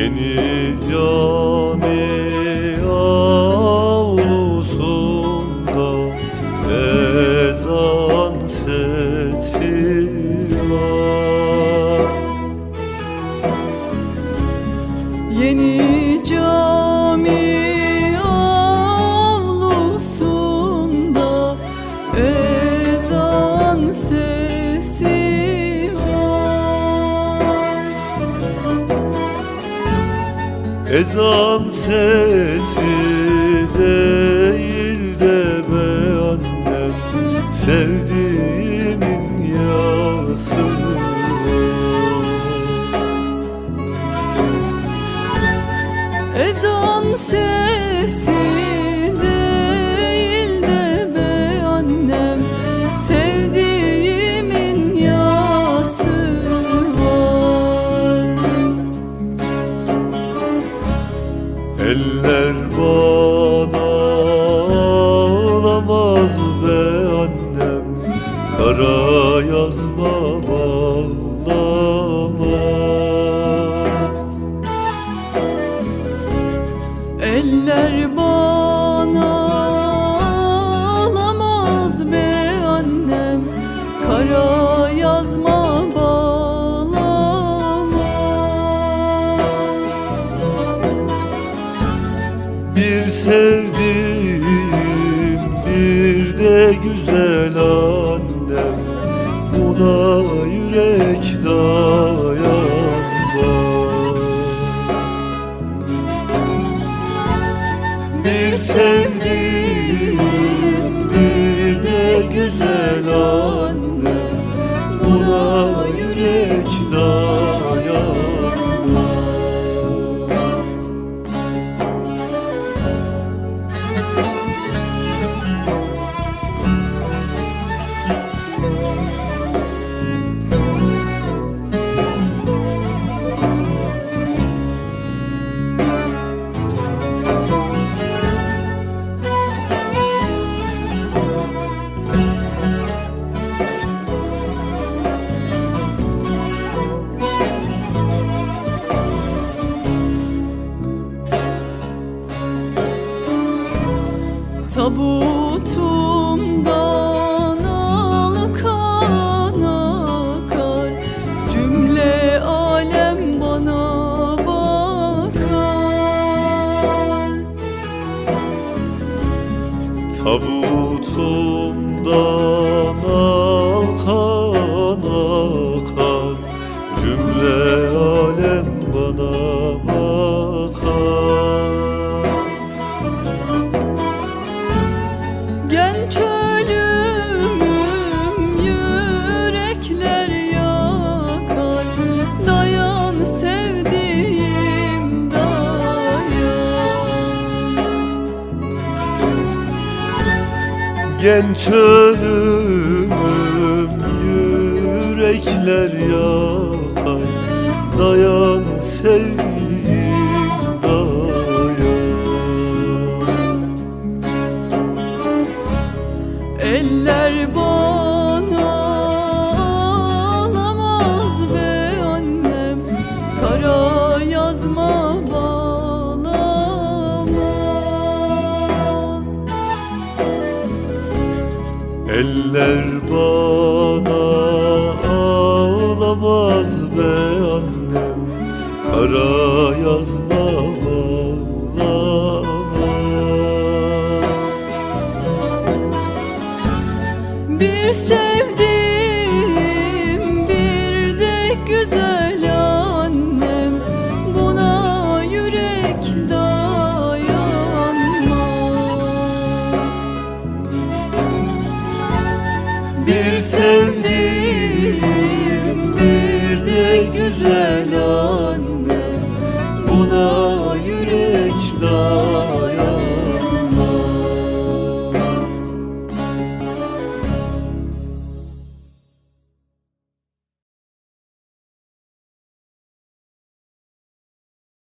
给你浇。Ezan sesi değil de be annem Sevdiğimin yası. Ezan sesi Eller bana ağlamaz be annem. Kara yazma bağlamaz Eller bana alamaz be annem. Kara sevdim bir de güzel annem. Buna yürek dayanmaz. Bir sevdim bir de güzel annem. Buna Tabutumdan alkan akar. Cümle alem bana bakar. Tabutumdan Genç ölümüm yürekler yakar Dayan sevdiğim Eller bana ağlamaz be annem. Kara yazma bağlamaz Bir sevdim Bir sevdim bir de güzel